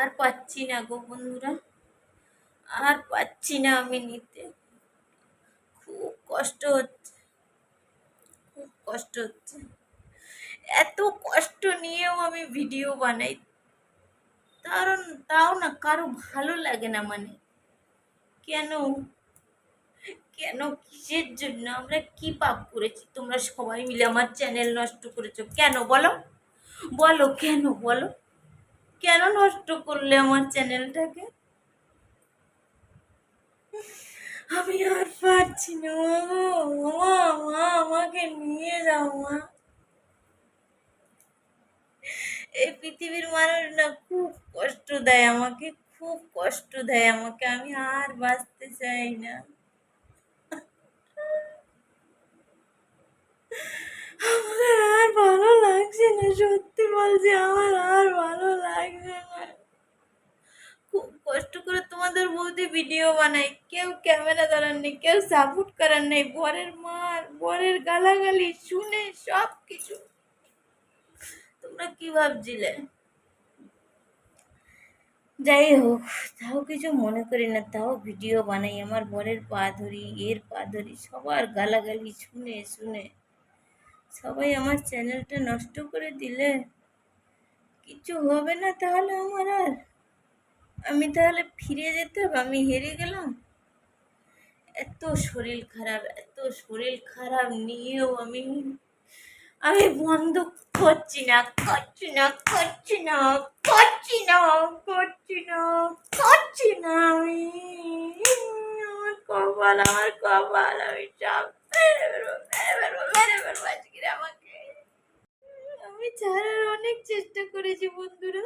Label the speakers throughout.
Speaker 1: আর পাচ্ছি না গো বন্ধুরা। আর পাচ্ছি না আমি নিতে। খুব কষ্ট হচ্ছে। খুব কষ্ট হচ্ছে। এত কষ্ট নিয়েও আমি ভিডিও বানাই। কারণ তাও না কারও ভালো লাগে না মানে। কেন? কেন কিসের জন্য? আমরা কি পাপ করেছি? তোমরা সবাই মিলে আমার চ্যানেল নষ্ট করেছ। কেন বলো? বলো কেন বলো? কেন নষ্ট করলে আমার চ্যানেলটাকে? আমি আর পারছি না আমাকে নিয়ে যাও, মা। এই পৃথিবীর মানুষ না খুব কষ্ট দেয়, আমাকে খুব কষ্ট দেয়, আমাকে আমি আর বাঁচতে চাই না আমার আর ভালো লাগছে না সত্যি বলছি আমার আর ভালো লাগছে না খুব কষ্ট করে তোমাদের বৌদি ভিডিও বানাই। কেউ ক্যামেরা ধরার নেই, কেউ সাপোর্ট করার নেই। বরের মার, বরের গালাগালি শুনে সব কিছু তোমরা কি ভাবছিলে? যাই হোক, তাও কিছু মনে করি না, তাও ভিডিও বানাই। আমার বরের পা ধরি, এর পা ধরি, সবার গালাগালি শুনে শুনে। সবাই আমার চ্যানেলটা নষ্ট করে দিলে। কিছু হবে না তাহলে আমার আর। আমি তাহলে ফিরে যেতে হবে? আমি হেরে গেলাম? এত শরীর খারাপ, এত শরীর খারাপ নিয়েও আমি আমি বন্ধ করছি না করছি না করছি না করছি না করছি না করছি না আমি। আমার কপাল আমার কপাল, আমি চাপ মেরে ফেলব মেরে ফেলব মেরে ফেলব আজকে আমাকে। আমি ছাড়ার অনেক চেষ্টা করেছি বন্ধুরা।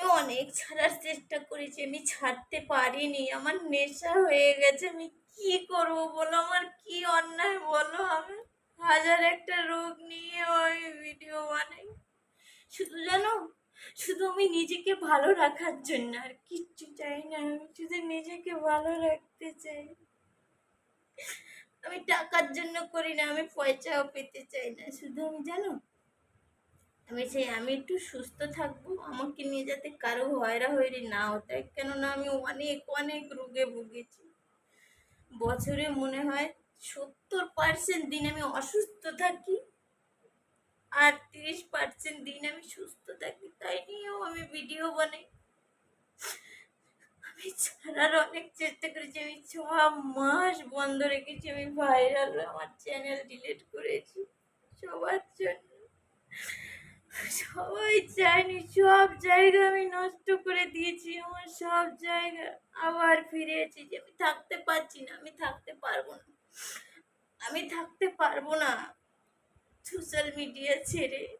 Speaker 1: আমি অনেক ছাড়ার চেষ্টা করেছি, আমি ছাড়তে পারিনি, আমার নেশা হয়ে গেছে, আমি কি করব বলো? আমার কি অন্যায় বলো? আমি হাজার একটা রোগ নিয়ে আমি ভিডিও বানাই। শুধু জানো, শুধু আমি নিজেকে ভালো রাখার জন্য আর কিচ্ছু চাই না, আমি শুধু নিজেকে ভালো রাখতে চাই। আমি টাকার জন্য করি না, আমি পয়সাও পেতে চাই না, শুধু আমি জানো আমি চাই আমি একটু সুস্থ থাকব, আমাকে নিয়ে যাতে কারও হয়রা হয়রি না হতে কেননা আমি অনেক অনেক রোগে ভুগেছি। বছরে মনে হয় সত্তর পার্সেন্ট দিন আমি অসুস্থ থাকি আর তিরিশ পার্সেন্ট দিন আমি সুস্থ থাকি, তাই নিয়েও আমি ভিডিও বানাই। আমি ছাড়ার অনেক চেষ্টা করেছি, আমি ছ মাস বন্ধ রেখেছি, আমি ভাইরাল আমার চ্যানেল ডিলিট করেছি সবার জন্য। সবাই চায়নি সব জায়গা আমি নষ্ট করে দিয়েছি, আমার সব জায়গা। আবার ফিরে এসেছি, যে আমি থাকতে পারছি না, আমি থাকতে পারব না। আমি থাকতে পারব না। সোশ্যাল মিডিয়া ছেড়ে।